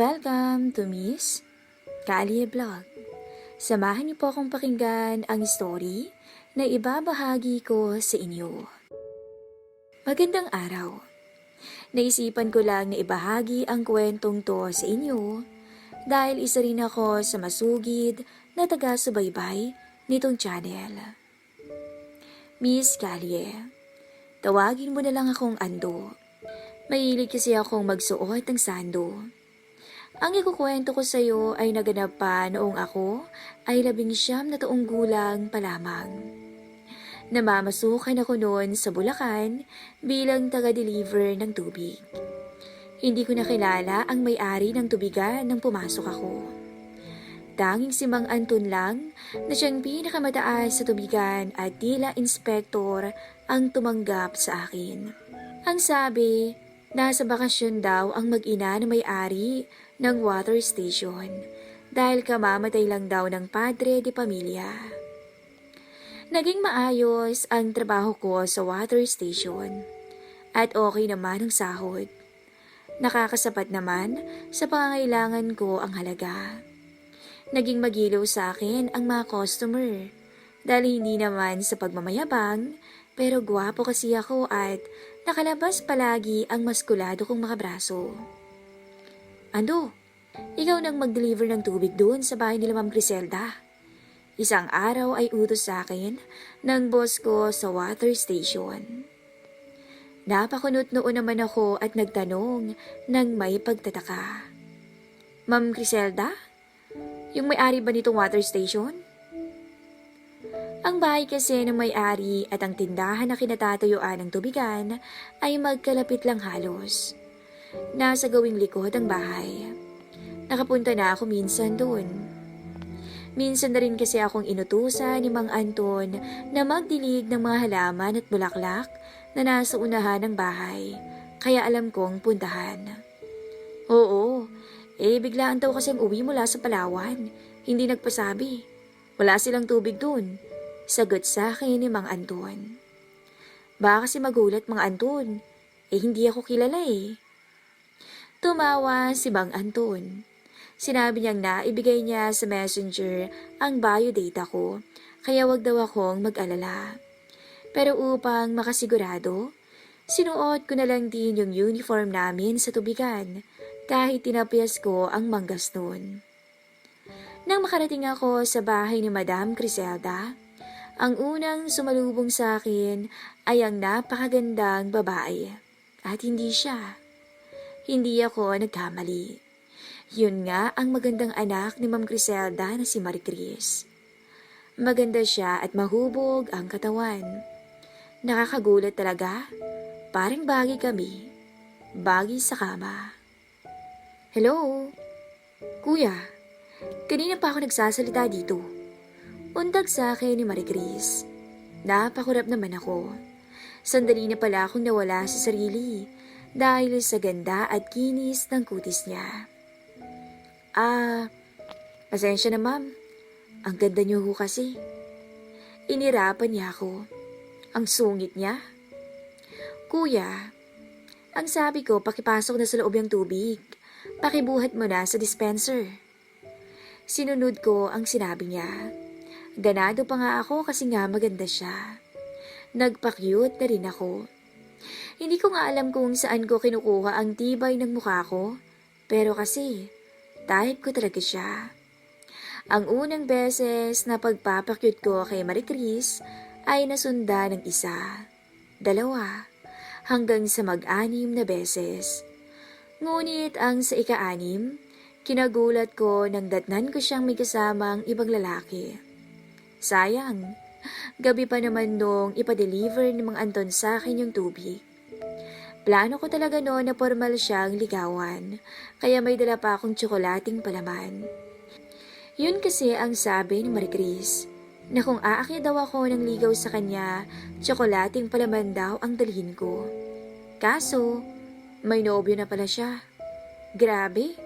Welcome to Miss Kalie Vlog. Samahan niyo po akong pakinggan ang story na ibabahagi ko sa inyo. Magandang araw. Naisipan ko lang na ibahagi ang kwentong to sa inyo dahil isa rin ako sa masugid na taga-subaybay nitong channel. Miss Kalie, tawagin mo na lang akong Ando. Mahilig kasi akong magsuot ng sando. Ang ikukwento ko sa iyo ay naganap pa noong ako ay labing siyam na taong gulang pa lamang. Namamasukan ako noon sa Bulacan bilang taga-deliver ng tubig. Hindi ko nakilala ang may-ari ng tubigan nang pumasok ako. Tanging si Mang Anton lang na siyang pinakamataas sa tubigan at tila inspektor ang tumanggap sa akin. Ang sabi, nasa bakasyon daw ang mag-ina na may-ari ng water station dahil kamamatay lang daw ng padre de pamilya. Naging maayos ang trabaho ko sa water station at okay naman ang sahod. Nakakasapat naman sa pangangailangan ko ang halaga. Naging magilaw sa akin ang mga customer dahil hindi naman sa pagmamayabang pero gwapo kasi ako at nakalabas palagi ang maskulado kong makabraso. Ando, ikaw nang mag-deliver ng tubig doon sa bahay nila Ma'am Griselda. Isang araw ay utos sa akin ng boss ko sa water station. Napakunot noon naman ako at nagtanong ng may pagtataka. Ma'am Griselda, yung may-ari ba nitong water station? Ang bahay kasi ng may-ari at ang tindahan na kinatatayuan ng tubigan ay magkalapit lang halos. Nasa gawing likod ang bahay. Nakapunta na ako minsan doon. Minsan na rin kasi akong inutusan ni Mang Anton na magdilig ng mga halaman at bulaklak na nasa unahan ng bahay, kaya alam kong puntahan. Oo, eh biglaan daw kasi ang uwi mula sa Palawan, hindi nagpasabi. Wala silang tubig doon. Sagot sa akin ni Mang Anton. Baka kasi magulat Mang Anton, eh hindi ako kilala eh. Tumawa si Mang Anton. Sinabi niyang na ibigay niya sa messenger ang biodata ko, kaya wag daw akong mag-alala. Pero upang makasigurado, sinuot ko na lang din yung uniform namin sa tubigan, kahit tinapyas ko ang manggas noon. Nang makarating ako sa bahay ni Madam Criselda, ang unang sumalubong sa akin ay ang napakagandang babae. At hindi siya. Hindi ako nagkamali. Yun nga ang magandang anak ni Ma'am Griselda na si Marie Chris. Maganda siya at mahubog ang katawan. Nakakagulat talaga. Parang bagay kami. Bagay sa kama. Hello? Kuya, kanina pa ako nagsasalita dito. Undag sa akin ni Marie Chris. Napakurap naman ako. Sandali na pala akong nawala sa sarili dahil sa ganda at kinis ng kutis niya. Ah, pasensya na ma'am. Ang ganda niyo ho kasi. Inirapan niya ako. Ang sungit niya. Kuya, ang sabi ko pakipasok na sa loob yung tubig. Pakibuhat mo na sa dispenser. Sinunod ko ang sinabi niya. Ganado pa nga ako kasi nga maganda siya. Nagpa-cute na rin ako. Hindi ko nga alam kung saan ko kinukuha ang tibay ng mukha ko. Pero kasi, type ko talaga siya. Ang unang beses na pagpapakyut ko kay Marie Chris ay nasunda ng isa, dalawa, hanggang sa mag-anim na beses. Ngunit ang sa ika-anim, kinagulat ko nang datnan ko siyang may kasamang ibang lalaki. Sayang, gabi pa naman nung ipa-deliver ni Mang Anton sa akin yung tubig. Plano ko talaga noon na formal siyang ligawan, kaya may dala pa akong tsokolating palaman. Yun kasi ang sabi ni Marie Chris, na kung aakyat daw ako ng ligaw sa kanya, tsokolating palaman daw ang dalhin ko. Kaso, may nobyo na pala siya. Grabe,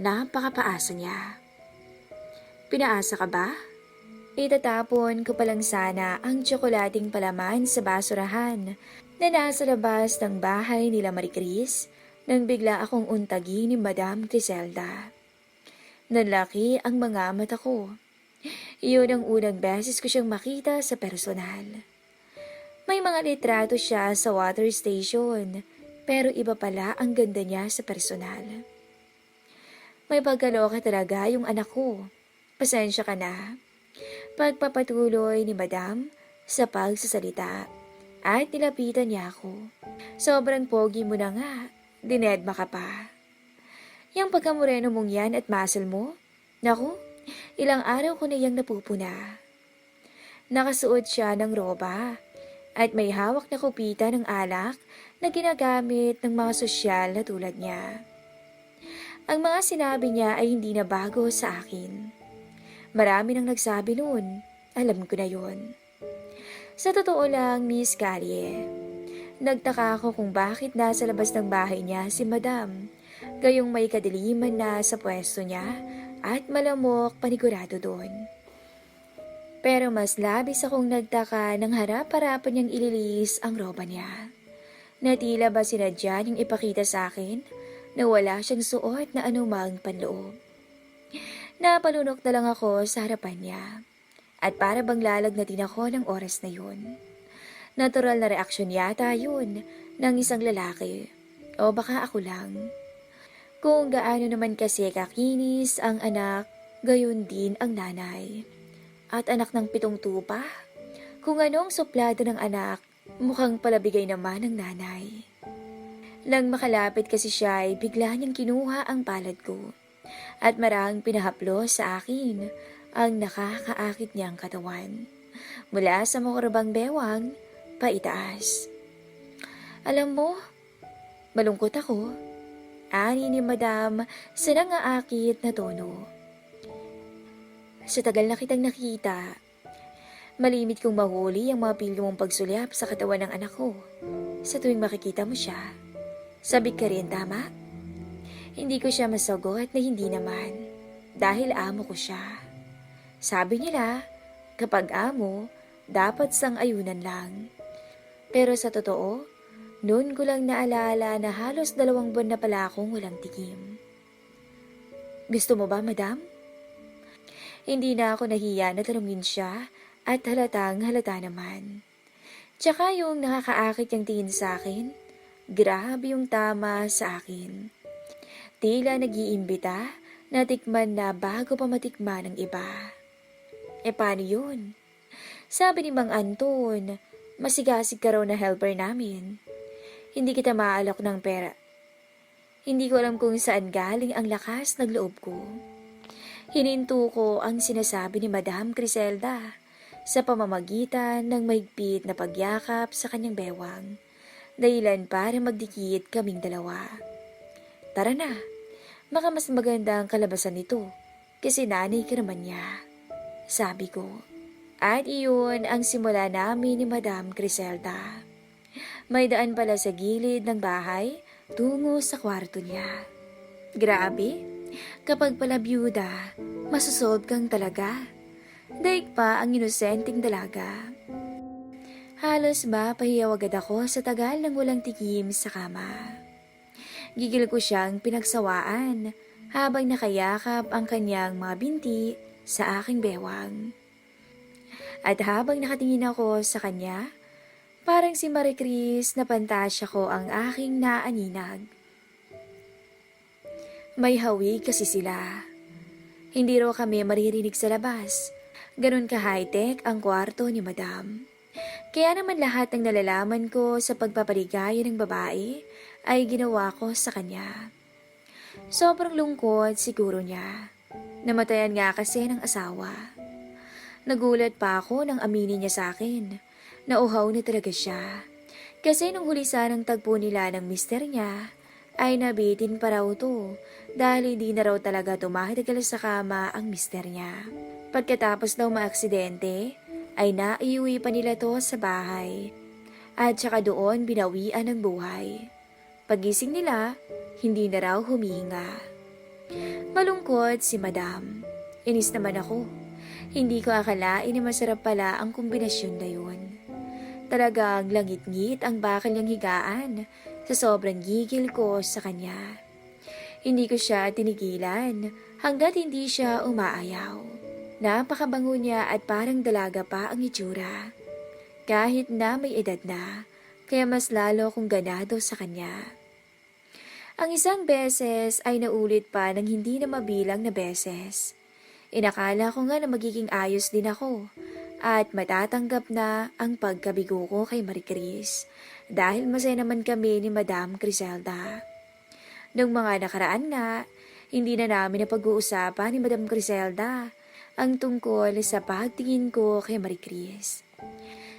napakapaasa niya. Pinaasa ka ba? Itatapon ko palang sana ang tsokolating palaman sa basurahan na nasa labas ng bahay nila Marie Chris nang bigla akong untagi ni Madam Griselda. Nalaki ang mga mata ko. Iyon ang unang beses ko siyang makita sa personal. May mga litrato siya sa water station, pero iba pala ang ganda niya sa personal. May pagkaloka talaga yung anak ko. Pasensya ka na. Pagpapatuloy ni Madam sa pagsasalita at nilapitan niya ako. Sobrang pogi mo na nga, dinedma ka pa. Yang pagkamoreno mong yan at muscle mo, naku, ilang araw ko na yang napupuna. Nakasuot siya ng roba at may hawak na kupita ng alak na ginagamit ng mga sosyal na tulad niya. Ang mga sinabi niya ay hindi na bago sa akin. Marami nang nagsabi noon, alam ko na yon. Sa totoo lang, Miss Callie, nagtaka ako kung bakit nasa labas ng bahay niya si Madam, gayong may kadiliman na sa pwesto niya at malamok panigurado doon. Pero mas labis akong nagtaka nang harap-harapan niyang ililis ang roba niya. Na tila ba sinadya niyang ipakita sa akin na wala siyang suot na anumang panloob. Napalunok na lang ako sa harapan niya at para bang lalagnatin ako ng oras na yun. Natural na reaksyon yata yun ng isang lalaki o baka ako lang. Kung gaano naman kasi kakinis ang anak, gayon din ang nanay. At anak ng pitong tupa, kung anong suplado ng anak, mukhang palabigay naman ng nanay. Nang makalapit kasi siya ay bigla niyang kinuha ang palad ko at marang pinahaplo sa akin ang nakakaakit niyang katawan. Mula sa makurabang bewang, paitaas. Alam mo, malungkot ako. Ani ni Madam sa nangaakit na tono. Sa tagal na kitang nakita, malimit kong mahuli ang mga pilyo mong pagsulyap sa katawan ng anak ko. Sa tuwing makikita mo siya, sabik ka rin, tama? Hindi ko siya masagot na hindi naman, dahil amo ko siya. Sabi nila, kapag amo, dapat sang ayunan lang. Pero sa totoo, noon ko lang naalala na halos dalawang buwan na pala akong walang tikim. Gusto mo ba, madam? Hindi na ako nahiya na tanungin siya at halatang halata naman. Tsaka yung nakakaakit yung tingin sa akin, grabe yung tama sa akin. Tila nag-iimbita na tikman na bago pa matikman ng iba. E paano yun? Sabi ni Mang Anton, masigasig ka raw na helper namin. Hindi kita maalok ng pera. Hindi ko alam kung saan galing ang lakas ng loob ko. Hininto ko ang sinasabi ni Madam Criselda sa pamamagitan ng mahigpit na pagyakap sa kanyang bewang, dahilan para magdikit kaming dalawa. Tara na, baka mas maganda ang kalabasan nito kasi nanay ka naman niya, sabi ko. At iyon ang simula namin ni Madam Criselda. May daan pala sa gilid ng bahay tungo sa kwarto niya. Grabe, Kapag pala byuda, masusolve kang talaga. Daig pa ang inosenteng dalaga. Halos ba pahiyaw agad ako sa tagal ng walang tikim sa kama. Gigil ko siyang pinagsawaan habang nakayakap ang kanyang mga binti sa aking bewang. At habang nakatingin ako sa kanya, parang si Marie Chris na pantasya ko ang aking naaninag. May hawig kasi sila. Hindi raw kami maririnig sa labas. Ganon ka high-tech ang kwarto ni Madam. Kaya naman lahat ng nalalaman ko sa pagpapaligaya ng babae ay ginawa ko sa kanya. Sobrang lungkot siguro niya. Namatayan nga kasi ng asawa. Nagulat pa ako nang aminin niya sa akin. Nauhaw na talaga siya. Kasi nung huli sanang tagpo nila ng mister niya, ay nabitin pa raw to dahil hindi na raw talaga tumahitagal sa kama ang mister niya. Pagkatapos daw maaksidente, ay naiuwi pa nila to sa bahay at saka doon binawian ng buhay. Pagising nila, hindi na raw humihinga. Malungkot si madam. Inis naman ako. Hindi ko akalain na masarap pala ang kombinasyon na yun. Talagang langit-ngit ang bakal niyang higaan sa sobrang gigil ko sa kanya. Hindi ko siya tinigilan hanggat hindi siya umaayaw. Napakabango niya at parang dalaga pa ang itsura. Kahit na may edad na, kaya mas lalo kong ganado sa kanya. Ang isang beses ay naulit pa ng hindi na mabilang na beses. Inakala ko nga na magiging ayos din ako at matatanggap na ang pagkabigo ko kay Marie Chris dahil masaya naman kami ni Madam Criselda. Nung mga nakaraan nga, hindi na namin napag-uusapan ni Madam Criselda ang tungkol sa pagtingin ko kay Marie Chris.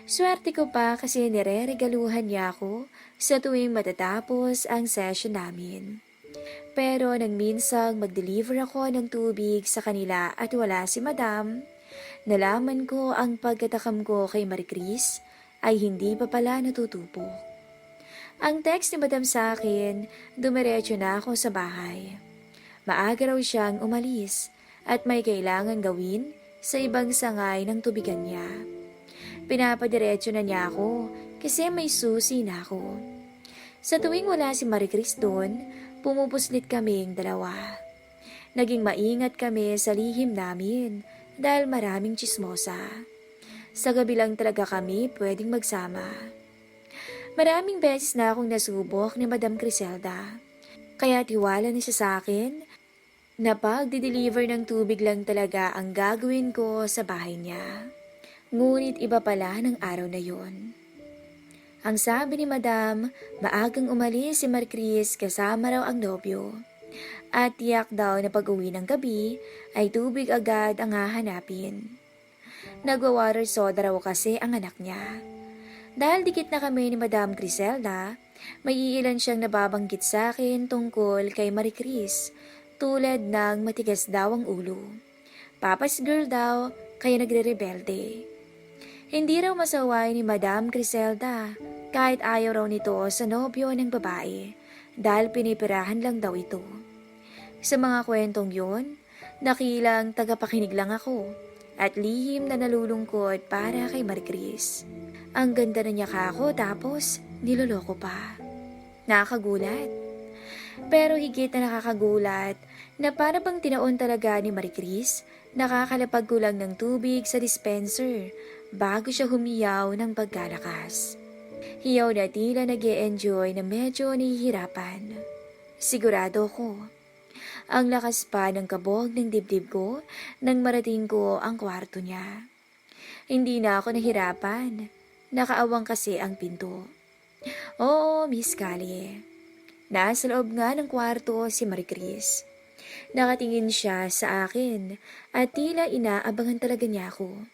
Swerte ko pa kasi nire-regaluhan niya ako sa tuwing matatapos ang session namin. Pero nang minsang mag-deliver ako ng tubig sa kanila at wala si Madam, nalaman ko ang pagkatakam ko kay Marie Chris ay hindi pa pala natutupok. Ang text ni Madam sa akin, dumiretso na ako sa bahay. Maaga raw siyang umalis at may kailangan gawin sa ibang sangay ng tubigan niya. Pinapadiretso na niya ako kasi may susi na ako. Sa tuwing wala si Marie Chris doon, pumupuslit kaming dalawa. Naging maingat kami sa lihim namin dahil maraming chismosa. Sa gabi lang talaga kami pwedeng magsama. Maraming beses na akong nasubok ni Madam Criselda. Kaya tiwala niya sa akin na pag-deliver ng tubig lang talaga ang gagawin ko sa bahay niya. Ngunit iba pala ng araw na yon. Ang sabi ni Madam, maagang umalis si Marcris kasama raw ang nobyo. At tiyak daw na pag-uwi ng gabi ay tubig agad ang hahanapin. Nagwa-water soda raw kasi ang anak niya. Dahil dikit na kami ni Madam Griselda, may iilan siyang nababanggit sa akin tungkol kay Marie Chris, tulad ng matigas daw ang ulo. Papa's girl daw, kaya nagre-rebelde. Hindi raw masaway ni Madam Griselda kahit ayaw raw nito sa nobyo ng babae dahil pinipirahan lang daw ito. Sa mga kwentong yon, nakilang tagapakinig lang ako at lihim na nalulungkot para kay Maricris. Ang ganda na niya kako tapos niloloko pa. Nakakagulat. Pero higit na nakakagulat na para bang tinaon talaga ni Maricris, nakakalapag ko lang ng tubig sa dispenser bago siya humiyaw ng pagkalakas. Hiyaw na tila nag enjoy na medyo nahihirapan. Sigurado ko, ang lakas pa ng kabog ng dibdib ko nang marating ko ang kwarto niya. Hindi na ako nahirapan. Nakaawang kasi ang pinto. Oo, Miss Callie. Nasa loob nga ng kwarto si Marie Chris. Nakatingin siya sa akin at tila inaabangan talaga niya ako.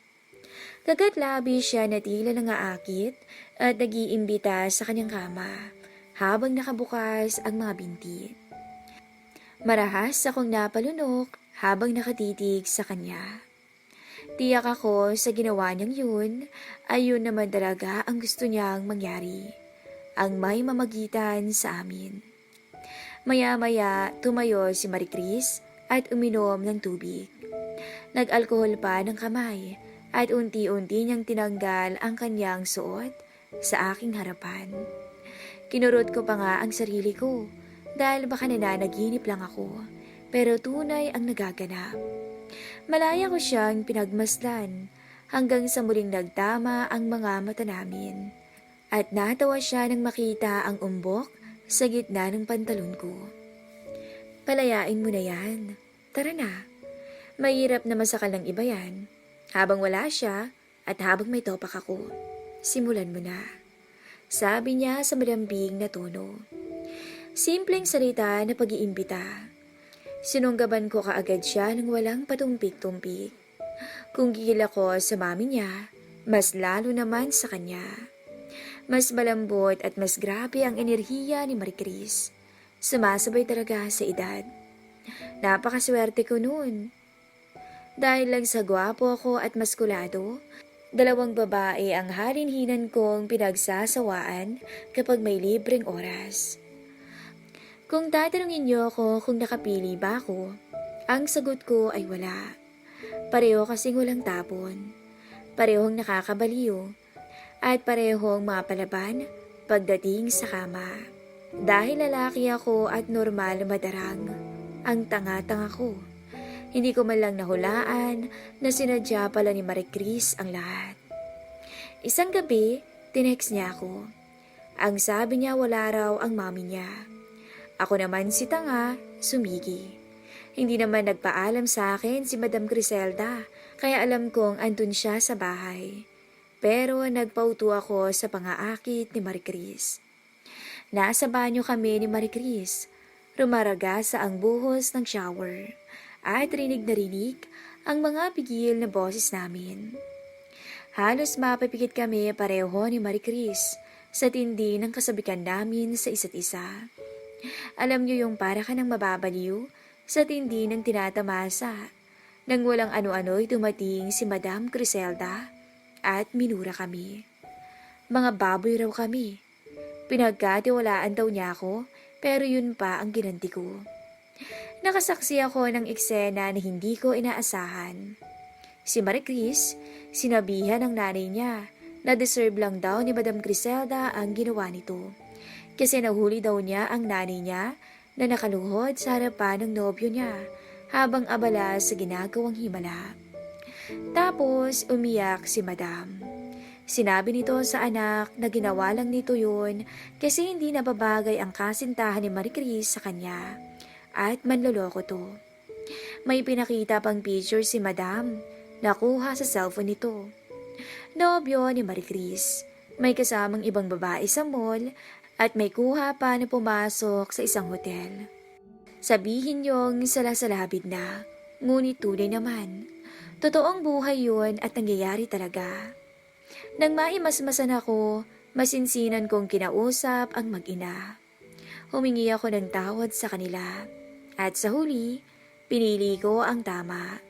Kagat labi siya na tila nangaakit at nagiimbita sa kanyang kama habang nakabukas ang mga binti. Marahas akong napalunok habang nakatitig sa kanya. Tiyak ako sa ginawa niyang yun, ayun naman talaga ang gusto niyang mangyari. Ang may mamagitan sa amin. Maya-maya, tumayo si Marie Chris at uminom ng tubig. Nag-alkohol pa ng kamay at unti-unti niyang tinanggal ang kanyang suot sa aking harapan. Kinurot ko pa nga ang sarili ko dahil baka nananaginip lang ako pero tunay ang nagaganap. Malaya ko siyang pinagmasdan hanggang sa muling nagtama ang mga mata namin. At natawa siya nang makita ang umbok sa gitna ng pantalon ko. Palayain mo na yan. Tara na. Mahirap na masakal ng iba yan. Habang wala siya at habang may topak ako, simulan mo na. Sabi niya sa malambing na tono. Simpleng salita na pag-iimbita. Sinunggaban ko kaagad siya nang walang patumpik-tumpik. Kung gigil ako sa mami niya, mas lalo naman sa kanya. Mas malambot at mas grabe ang enerhiya ni Marie Chris. Sumasabay talaga sa edad. Napakaswerte ko noon. Dahil lang sa gwapo ako at maskulado, dalawang babae ang halinhinan kong pinagsasawaan kapag may libreng oras. Kung tatanungin niyo ako kung nakapili ba ako, ang sagot ko ay wala. Pareho kasing walang tapon. Parehong nakakabaliw. At parehong mapalaban pagdating sa kama. Dahil lalaki ako at normal madarang. Ang tanga-tanga ko. Hindi ko man lang nahulaan na sinadya pala ni Marie Chris ang lahat. Isang gabi, tinext niya ako. Ang sabi niya wala raw ang mami niya. Ako naman si tanga, sumigi. Hindi naman nagpaalam sa akin si Madam Griselda, kaya alam kong andun siya sa bahay. Pero nagpauto ako sa pangaakit ni Marie Chris. Nasa banyo kami ni Marie Chris. Rumaraga sa ang buhos ng shower. At rinig na rinig ang mga bigil na boses namin. Halos mapapikit kami pareho ni Marie Chris sa tindi ng kasabikan namin sa isa't isa. Alam niyo yung para ka ng mababaliw sa tindi ng tinatamasa. Nang walang ano-ano'y dumating si Madam Griselda at minura kami. Mga baboy raw kami. Pinagkatiwalaan daw niya ako pero yun pa ang ginanti ko. Nakasaksi ako ng eksena na hindi ko inaasahan. Si Marie Chris, sinabihan ng nanay niya na deserve lang daw ni Madam Griselda ang ginawa nito. Kasi nahuli daw niya ang nanay niya na nakaluhod sa harapan ng nobyo niya habang abala sa ginagawang himala. Tapos umiyak si Madam. Sinabi nito sa anak na ginawa lang nito yun kasi hindi nababagay ang kasintahan ni Marie Chris sa kanya at manloloko to. May pinakita pang picture si Madam nakuha sa cellphone nito. Nobyo ni Marie Chris. May kasamang ibang babae sa mall at may kuha pa na pumasok sa isang hotel. Sabihin niyong salasalabid na, ngunit tunay naman. Totoong buhay yun at nangyayari talaga. Nang maimasmasan ako, masinsinan kong kinausap ang mag-ina. Humingi ako ng tawad sa kanila. At sa huli, pinili ko ang tama.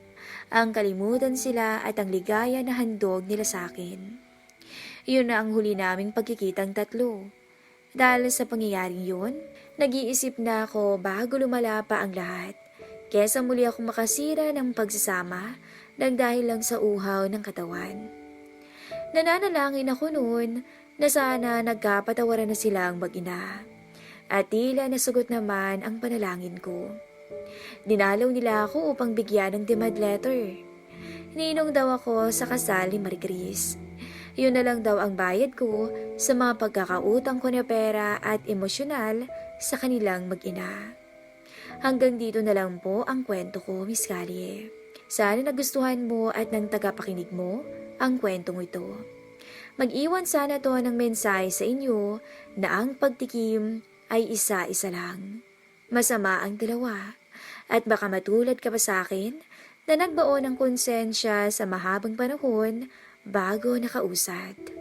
Ang kalimutan sila at ang ligaya na handog nila sa akin. Yun na ang huli naming pagkikitang tatlo. Dahil sa pangyayaring yun, nag-iisip na ako bago lumala pa ang lahat. Kesa muli akong makasira ng pagsasama nang dahil lang sa uhaw ng katawan. Nananalangin ako noon na sana nagkapatawaran na sila ang mag-ina. At tila nasugot naman ang panalangin ko. Dinalaw nila ako upang bigyan ng demand letter. Ninong daw ako sa kasal ni Marie Chris. Yun na lang daw ang bayad ko sa mga pagkakautang ko na pera at emosyonal sa kanilang mag-ina. Hanggang dito na lang po ang kwento ko, Miss Callie. Sana nagustuhan mo at ng tagapakinig mo ang kwentong ito. Mag-iwan sana to ng mensahe sa inyo na ang pagtikim ay isa-isa lang. Masama ang dalawa. At baka matulad ka pa sa akin na nagbaon ng konsensya sa mahabang panahon bago nakausad.